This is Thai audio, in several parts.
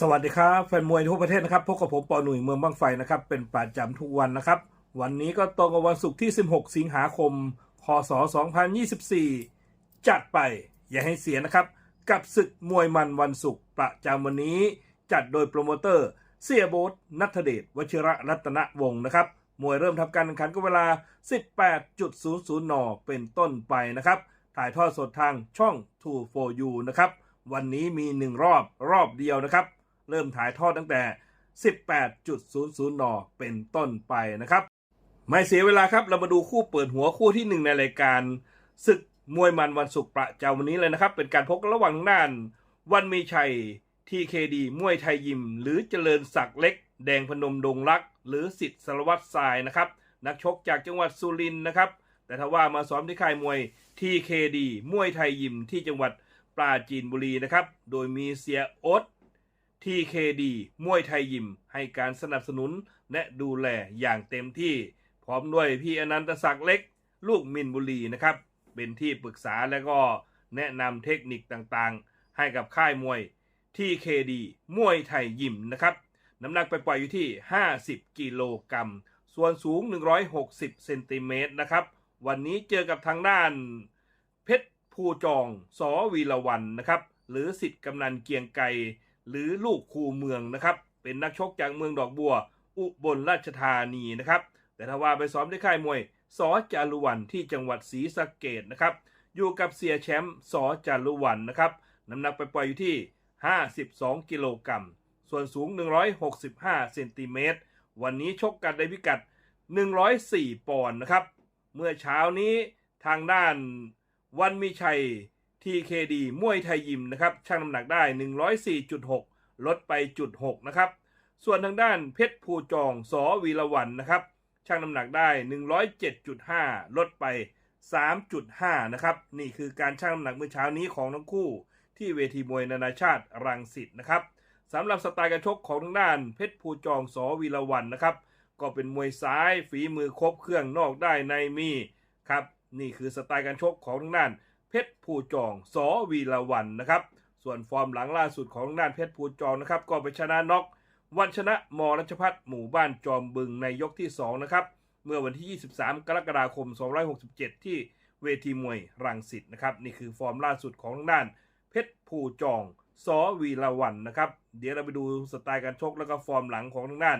สวัสดีครับแฟนมวยทั่วประเทศนะครับพบกับผมปอหนุ่ยเมืองบางไฟนะครับเป็นประจำทุกวันนะครับ วันนี้ก็ตรงกับวันศุกร์ที่ 16 สิงหาคมพศ2024 จัดไปอย่าให้เสียนะครับ กับศึกมวยมันวันศุกร์ประจำวันนี้จัดโดยโปรโมเตอร์เสียโบทนัทเดชวชิระรัตนวงศ์นะครับ มวยเริ่มทำการแข่งขันก็เวลา 18.00 น เป็นต้นไปนะครับ ถ่ายทอดสดทางช่อง True for You นะครับ วันนี้มี 1 รอบรอบเดียวนะครับ เริ่มถ่ายทอดตั้งแต่ 18.00 น เป็นต้นไปนะครับ ไม่เสียเวลาครับ เรามาดูคู่เปิดหัวคู่ที่ 1 ในรายการศึกมวยมันวันศุกร์ประจำวันนี้เลยนะครับ เป็นการพบกันระหว่างทางด้าน วันมีชัย TKD มวยไทยยิม หรือเจริญศักดิ์เล็ก แดงพนมดงรัก หรือสิทธิ์สารวัตรทรายนะครับ นักชกจากจังหวัดสุรินทร์นะครับ แต่ถ้าว่ามาซ้อมที่ค่ายมวย TKD มวยไทยยิมที่จังหวัดปราจีนบุรีนะครับ โดยมีเสียโอ๊ต TKD มวยไทยยิม ให้การสนับสนุนและดูแลอย่างเต็มที่ พร้อมด้วยพี่อนันตศักดิ์เล็ก ลูกมินบุรีนะครับ เป็นที่ปรึกษาและก็แนะนำเทคนิคต่างๆ ให้กับค่ายมวย TKD มวยไทยยิมนะครับ น้ำหนักไปปล่อยอยู่ที่ 50 กิโลกรัม ส่วนสูง 160 เซนติเมตรนะครับ วันนี้เจอกับทางด้าน เพชรภูจองสอวีรวันนะครับ หรือสิทธิ์กำนันเกียงไกร หรือลูกคูเมืองนะครับ เป็นนักชกจากเมืองดอกบัว อุบลราชธานีนะครับ แต่ถ้าว่าไปซ้อมที่ค่ายมวยสอจารุวันที่จังหวัดศรีสะเกดนะครับ อยู่กับเสียแชมป์สอจารุวันนะครับ น้ำหนักไปปล่อยอยู่ที่ 52 กิโลกรัม ส่วนสูง 165 เซนติเมตร วันนี้ชกกันในพิกัด 104 ปอนด์นะครับ เมื่อเช้านี้ทางด้านวันมีชัย TKD มวยไทยยิมนะครับชั่งน้ำหนักได้ 104.6 ลดไปจุด6นะครับ ส่วนทางด้านเพชรภูจองสอวีรวันนะครับชั่งน้ำหนักได้ 107.5 ลดไป 3.5 นะครับ นี่คือการชั่งน้ำหนักเมื่อเช้านี้ของทั้งคู่ ที่เวทีมวยนานาชาติรังสิตนะครับสำหรับสไตล์การชกของทางด้านเพชรภูจองสอวีรวันนะครับ ก็เป็นมวยซ้ายฝีมือครบเครื่องนอกได้ในมีครับ นี่คือสไตล์การชกของทางด้าน เพชรภูจองสอวีรวันนะครับ ส่วนฟอร์มหลังล่าสุดของด้านเพชรภูจองนะครับ ก็ไปชนะน็อกวันชนะมรัชพัฒน์หมู่บ้านจอมบึงในยกที่ 2 นะครับ เมื่อวันที่ 23 กรกฎาคม2567 ที่เวทีมวยรังสิตนะครับ นี่คือฟอร์มล่าสุดของทางด้าน เพชรภูจองสอวีรวันนะครับ เดี๋ยวเราไปดูสไตล์การชกแล้วก็ฟอร์มหลังของทางด้าน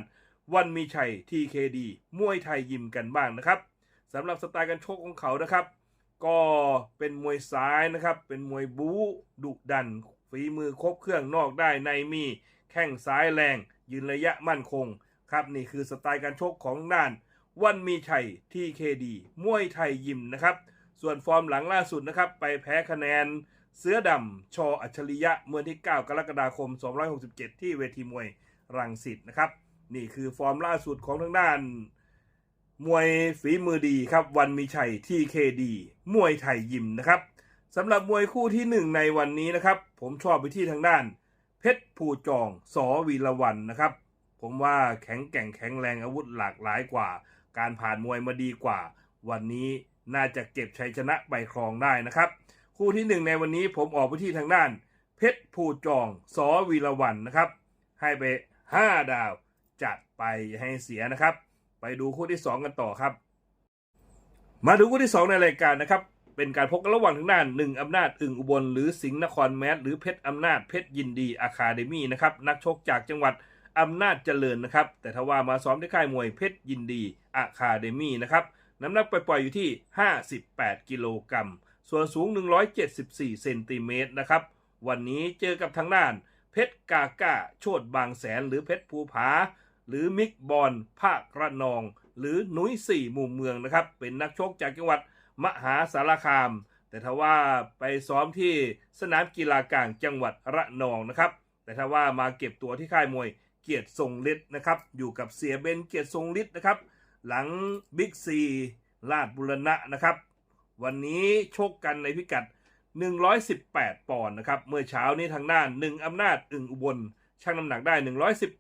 วันมีชัย TKD มวยไทยยิมกันบ้างนะครับสำหรับสไตล์การชกของเขานะครับ ก็เป็นมวยซ้ายนะครับ เป็นมวยบู๊ดุดัน ฝีมือครบเครื่องนอกได้ในมี แข้งซ้ายแรง ยืนระยะมั่นคง ครับนี่คือสไตล์การชกของด้าน วันมีชัย TKD มวยไทยยิมนะครับ ส่วนฟอร์มหลังล่าสุดนะครับ ไปแพ้คะแนน เสือดำชออัจฉริยะเมื่อที่ 9 กรกฎาคม 267 ที่เวทีมวยรังสิตนะครับ นี่คือฟอร์มล่าสุดของทางด้าน มวยฝีมือดีครับ วันมีชัย TKD มวยไทยยิมนะครับสำหรับมวยคู่ที่หนึ่งในวันนี้นะครับ ผมชอบไปที่ทางด้าน เพชรภูจองสอวีรวันนะครับ ผมว่าแข็งแกร่งแข็งแรงอาวุธหลากหลายกว่า การผ่านมวยมาดีกว่า วันนี้น่าจะเก็บชัยชนะใบครองได้นะครับ คู่ที่หนึ่งในวันนี้ผมออกไปที่ทางด้าน เพชรภูจองสอวีรวันนะครับ ให้ไป 5 ดาวจัดไปให้เสียนะครับ ไปดูคู่ที่ 2 กันต่อครับ มาดูคู่ที่ 2 ในรายการนะครับ เป็นการพบกันระหว่างทางด้านหนึ่งอำนาจอึ่งอุบล หรือสิงห์นครแมสหรือเพชรอำนาจเพชรยินดีอะคาเดมี่นะครับนักชกจากจังหวัดอำนาจเจริญนะครับ แต่ถ้าว่ามาซ้อมที่ค่ายมวยเพชรยินดีอะคาเดมี่นะครับน้ำหนักปล่อยๆอยู่ที่ 58 กิโลกรัมส่วนสูง 174 เซนติเมตรนะครับ วันนี้เจอกับทางด้าน เพชรกาก้าโชดบางแสนหรือเพชรภูผา หรือมิกบอลภาคระนอง หรือหนุยสี่มุมเมืองนะครับ เป็นนักชกจากจังหวัดมหาสารคาม แต่ถ้าว่าไปซ้อมที่สนามกีฬากลางจังหวัดระนองนะครับ แต่ถ้าว่ามาเก็บตัวที่ค่ายมวยเกียรติทรงฤทธิ์นะครับ อยู่กับเสียเบนเกียรติทรงฤทธิ์นะครับ หลังบิ๊กซีลาดบุรณะนะครับ วันนี้ชกกันในพิกัด 118 ปอนด์นะครับ เมื่อเช้านี้ทางด้านหนึ่งอำนาจอึ่งอุบล ชั่งน้ำหนักได้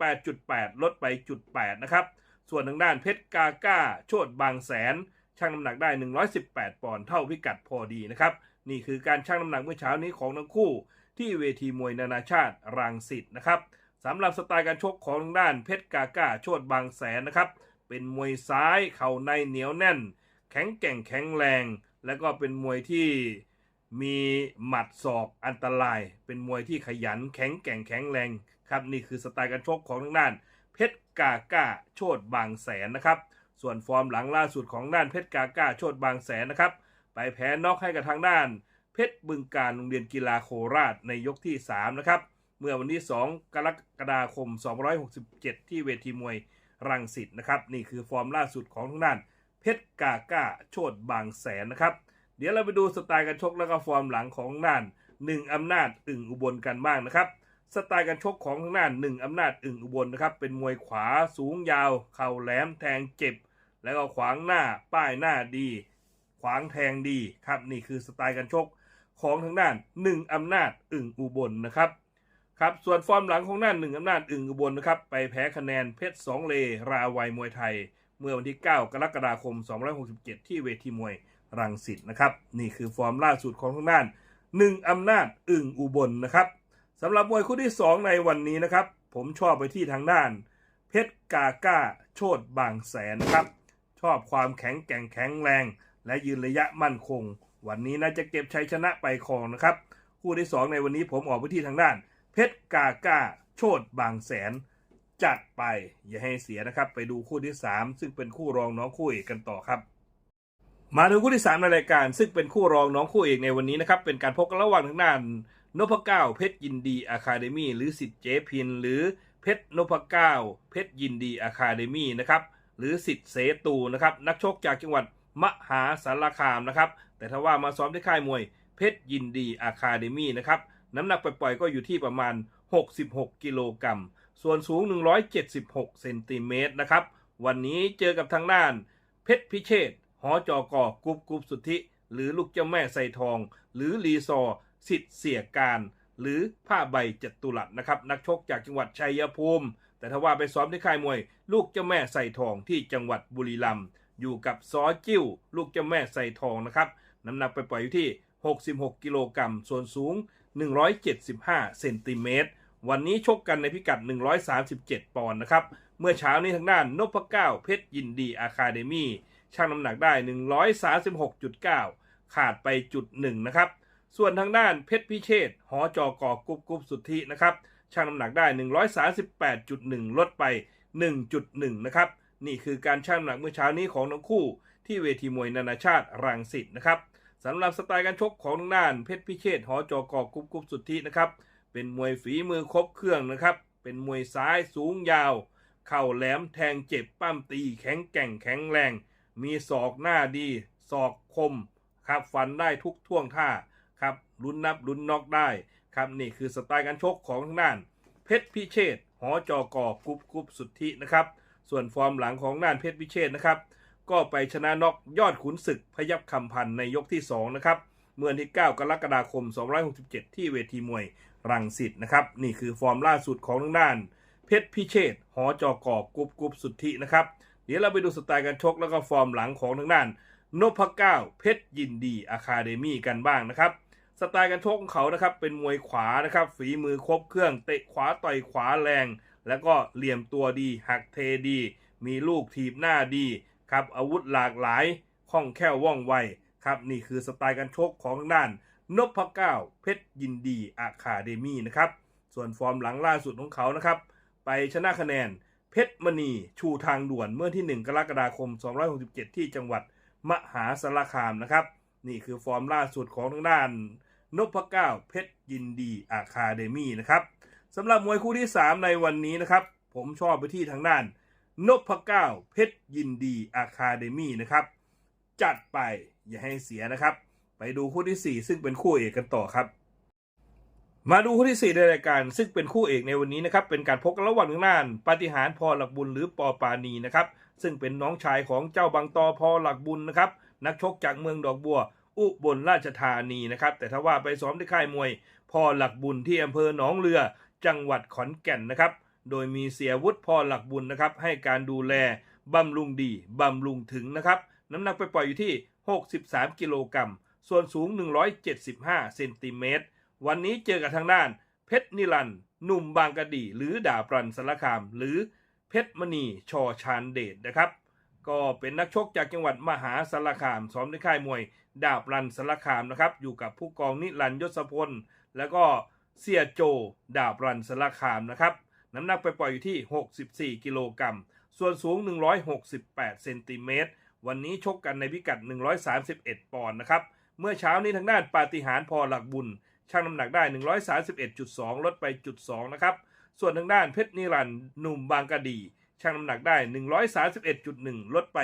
118.8 ลดไปจุด8นะครับ ส่วนทางด้านเพชรกาก้า โชดบางแสน ชั่งน้ำหนักได้ 118 ปอนด์เท่าพิกัดพอดีนะครับ นี่คือการชั่งน้ำหนักเมื่อเช้านี้ของทั้งคู่ ที่เวทีมวยนานาชาติรังสิตนะครับสำหรับสไตล์การชกของทางด้านเพชรกาก้า โชดบางแสนนะครับ เป็นมวยซ้ายเข่าในเหนียวแน่น แข็งแกร่งแข็งแรง และก็เป็นมวยที่มีหมัดศอกอันตราย เป็นมวยที่ขยันแข็งแกร่งแข็งแรง ครับนี่คือสไตล์การชกของทางด้าน เพชรกาก้าโชดบางแสนนะครับ ส่วนฟอร์มหลังล่าสุดของด้านเพชรกาก้าโชดบางแสนนะครับ ไปแพ้น็อกให้กับทางด้าน เพชรบึงการโรงเรียนกีฬาโคราชในยกที่ 3 นะครับ เมื่อวันที่ 2 กรกฎาคม 267 ที่เวทีมวยรังสิตนะครับ นี่คือฟอร์มล่าสุดของทางด้าน เพชรกาก้าโชดบางแสนนะครับ เดี๋ยวเราไปดูสไตล์การชกแล้วก็ฟอร์มหลังของทางด้านหนึ่งอำนาจอึ่งอุบลกันบ้างนะครับ สไตล์การชกของทางด้านหนึ่งอำนาจอึ่งอุบลนะครับ เป็นมวยขวาสูงยาว เข่าแหลมแทงเจ็บ แล้วก็ขวางหน้าป้ายหน้าดี ขวางแทงดีครับนี่คือสไตล์การชกของทางด้านหนึ่งอำนาจอึ่งอุบลนะครับครับส่วนฟอร์มหลังของด้านหนึ่งอำนาจอึ่งอุบลนะครับไปแพ้คะแนนเพชรสองเลราวัยมวยไทย เมื่อวันที่ 9 กรกฎาคม 267 ที่เวทีมวยรังสิตนะครับนี่คือฟอร์มล่าสุดของทางด้านหนึ่งอำนาจอึ่งอุบลนะครับ สำหรับมวยคู่ที่ 2 ในวันนี้นะครับ ผมชอบไปที่ทางด้าน เพชรกาก้า โชดบางแสนนะครับ ชอบความแข็งแกร่งแข็งแรง และยืนระยะมั่นคง วันนี้น่าจะเก็บชัยชนะไปครองนะครับ คู่ที่ 2 ในวันนี้ผมออกไปที่ทางด้าน เพชรกาก้า โชดบางแสน จัดไปอย่าให้เสียนะครับ ไปดูคู่ที่ 3 ซึ่งเป็นคู่รองน้องคู่เอกกันต่อครับมาดูคู่ที่3ในรายการ ซึ่งเป็นคู่รองน้องคู่เอกในวันนี้นะครับเป็นการพบกันระหว่างทางด้าน นพเก้าเพชรยินดีอะคาเดมี่หรือสิทธิ์เจพิน หรือเพชรนพเก้าเพชรยินดีอะคาเดมี่นะครับหรือสิทธิ์เสตูนะครับนักชกจากจังหวัดมหาสารคามนะครับแต่ถ้าว่ามาซ้อมที่ค่ายมวยเพชรยินดีอะคาเดมี่นะครับน้ำหนักปล่อยๆก็อยู่ที่ประมาณ 66 กิโลกรัมส่วนสูง 176 เซนติเมตรนะครับวันนี้เจอกับทางด้าน เพชรพิเชษหอจอกอกรุบกรุบสุทธิ หรือลูกเจ้าแม่ไซทอง หรือรีซอ สิทธิ์เสียการ หรือผ้าใบจัตุรัสนะครับนักชกจากจังหวัดชัยภูมิ แต่ถ้าว่าไปซ้อมที่ค่ายมวย ลูกเจ้าแม่ไซทองที่จังหวัดบุรีรัมย์อยู่กับซอจิ้ว ลูกเจ้าแม่ไซทองนะครับน้ำหนักไปปล่อยอยู่ที่ 66 กิโลกรัมส่วนสูง 175 เซนติเมตรวันนี้ชกกันในพิกัด 137 ปอนด์นะครับ เมื่อเช้านี้ทางด้านนพเก้าเพชรยินดีอะคาเดมี่ชั่งน้ำหนักได้ 136.9 ขาดไปจุดหนึ่งนะครับ ส่วนทางด้านเพชรพิเชษหอจอกอกรุบกรุบสุทธินะครับชั่งน้ำหนักได้ 138.1 ลดไป 1.1 นะครับ นี่คือการชั่งน้ำหนักเมื่อเช้านี้ของทั้งคู่ ที่เวทีมวยนานาชาติรังสิตนะครับสำหรับสไตล์การชกของทางด้านเพชรพิเชษหอจอกอกรุบกรุบสุทธินะครับ เป็นมวยฝีมือครบเครื่องนะครับ เป็นมวยซ้ายสูงยาว เข่าแหลมแทงเจ็บปั้มตี แข็งแกร่งแข็งแรง มีศอกหน้าดีศอกคมครับฟันได้ทุกท่วงท่า ครับลุ้นนับลุ้นน็อกได้ครับนี่คือสไตล์การชกของทางด้านเพชรพิเชษหอจอกอกรุบกรุบสุทธินะครับ ส่วนฟอร์มหลังของด้านเพชรพิเชษนะครับ ก็ไปชนะน็อกยอดขุนศึกพยับคำพันธ์ในยกที่ 2 นะครับ เมื่อวันที่ 9 กรกฎาคม 267 ที่เวทีมวยรังสิตนะครับ นี่คือฟอร์มล่าสุดของทางด้าน เพชรพิเชษหอจอกอกรุบกรุบสุทธินะครับ เดี๋ยวเราไปดูสไตล์การชกแล้วก็ฟอร์มหลังของทางด้านนพเก้าเพชรยินดีอะคาเดมี่กันบ้างนะครับ สไตล์การชกของเขานะครับเป็นมวยขวานะครับฝีมือครบเครื่องเตะขวาต่อยขวาแรง แล้วก็เหลี่ยมตัวดีหักเทดี มีลูกถีบหน้าดีครับอาวุธหลากหลายคล่องแคล่วว่องไวครับนี่คือสไตล์การชกของทางด้านนพเก้าเพชรยินดีอะคาเดมี่นะครับส่วนฟอร์มหลังล่าสุดของเขานะครับไปชนะคะแนนเพชรมณีชูทางด่วนเมื่อที่ 1 กรกฎาคม 267 ที่จังหวัดมหาสารคามนะครับ นี่คือฟอร์มล่าสุดของทางด้าน นพเก้าเพชรยินดีอะคาเดมี่นะครับสำหรับมวยคู่ที่ 3 ในวันนี้นะครับ ผมชอบไปที่ทางด้านนพเก้าเพชรยินดีอะคาเดมี่นะครับ จัดไปอย่าให้เสียนะครับ ไปดูคู่ที่ 4 ซึ่งเป็นคู่เอกกันต่อครับ มาดูคู่ที่ 4 ในรายการ ซึ่งเป็นคู่เอกในวันนี้นะครับ เป็นการพบกันระหว่างทางด้านปฏิหารพอหลักบุญหรือปอปานีนะครับ ซึ่งเป็นน้องชายของเจ้าบางตอพอหลักบุญนะครับนักชกจากเมืองดอกบัว อุบลราชธานีนะครับ แต่ถ้าว่าไปซ้อมที่ค่ายมวยพ่อหลักบุญที่อำเภอหนองเรือ จังหวัดขอนแก่นนะครับ โดยมีเสียวุฒิพ่อหลักบุญนะครับ ให้การดูแลบำรุงดีบำรุงถึงนะครับ น้ำหนักไปปล่อยอยู่ที่ 63 กิโลกรัม ส่วนสูง 175 เซนติเมตร วันนี้เจอกับทางด้าน เพชรนิรันหนุ่มบางกะดี หรือดาบรันสารคาม หรือเพชรมณีชอชานเดชนะครับ ก็เป็นนักชกจากจังหวัดมหาสารคามซ้อมในค่ายมวย ดาบรันสารคามนะครับ อยู่กับผู้กองนิรันยศพล แล้วก็เสียโจ ดาบรันสารคามนะครับ น้ำหนักไปปล่อยอยู่ที่ 64 กิโลกรัม ส่วนสูง 168 เซนติเมตร วันนี้ชกกันในพิกัด 131 ปอนด์นะครับ เมื่อเช้านี้ทางด้านปาฏิหาริย์พอหลักบุญชั่งน้ำหนักได้ 131.2 ลดไปจุด2นะครับ ส่วนทางด้านเพชรนิรันดร์หนุ่มบางกะดีชั่งน้ำหนักได้ 131.1 ลดไป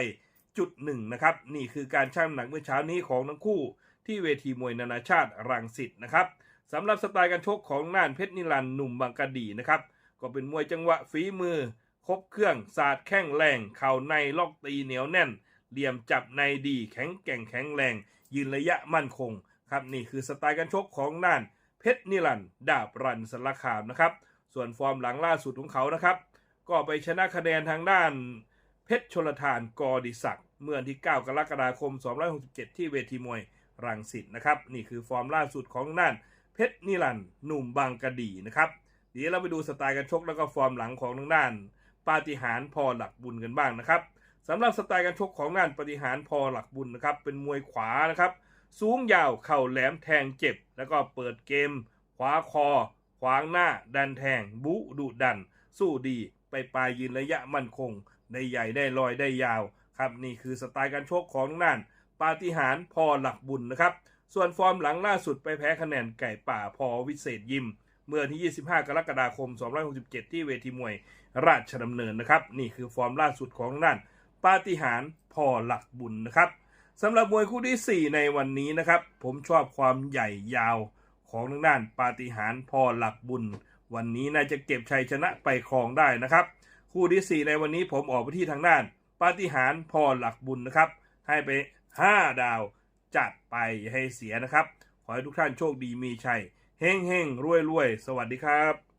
จุด1นะครับ นี่คือการชั่งน้ำหนักเมื่อเช้านี้ของทั้งคู่ที่เวทีมวยนานาชาติรังสิตนะครับสำหรับสไตล์การชกของน่านเพชรนิรันหนุ่มบางกะดีนะครับ ก็เป็นมวยจังหวะฝีมือ ครบเครื่องศาสตร์แข้งแรงเข่าในล็อกตีเหนียวแน่น เหลี่ยมจับในดีแข็งแกร่งแข็งแรง ยืนระยะมั่นคงครับนี่คือสไตล์การชกของน่านเพชรนิรันดาบรันสารคามนะครับ ส่วนฟอร์มหลังล่าสุดของเขานะครับ ก็ไปชนะคะแนนทางด้าน ชรชลทานกอดิศักดิ์เมื่อวันที่ 9 กรกฎาคม 267 ที่เวทีมวยรังสิตนะครับ นี่คือฟอร์มล่าสุดของน่านเพชรนิรันด์หนุ่มบางกะดีนะครับ เดี๋ยวเราไปดูสไตล์การชกแล้วก็ฟอร์มหลังของทางด้าน ปาฏิหาริย์พอหลักบุญกันบ้างนะครับสำหรับสไตล์การชกของงานปาฏิหาริย์พอหลักบุญนะครับ เป็นมวยขวานะครับ สูงยาวเข่าแหลมแทงเจ็บ แล้วก็เปิดเกม ขวาคอ ขวางหน้า ดันแทง บุดุดัน สู้ดี ไปปลายยืนระยะมั่นคง ได้ใหญ่ได้ลอยได้ยาวครับนี่คือสไตล์การชกของนั่นปาฏิหาริย์พอหลักบุญนะครับ ส่วนฟอร์มหลังล่าสุดไปแพ้คะแนนไก่ป่าพอวิเศษยิม เมื่อที่ 25 กรกฎาคม267 ที่เวทีมวยราชดำเนินนะครับนี่คือฟอร์มล่าสุดของนั่นปาฏิหาริย์พอหลักบุญนะครับสำหรับมวยคู่ที่ 4 ในวันนี้นะครับ ผมชอบความใหญ่ยาวของทางด้านปาฏิหาริย์พอหลักบุญ วันนี้น่าจะเก็บชัยชนะไปครองได้นะครับ คู่ที่ 4 ในวันนี้ผมออกไปที่ทางด้านปาฏิหาริย์พอหลักบุญนะครับ ให้ไป 5 ดาวจัดไปให้เสียนะครับ ขอให้ทุกท่านโชคดีมีชัยเฮงเฮงรวยรวยสวัสดีครับ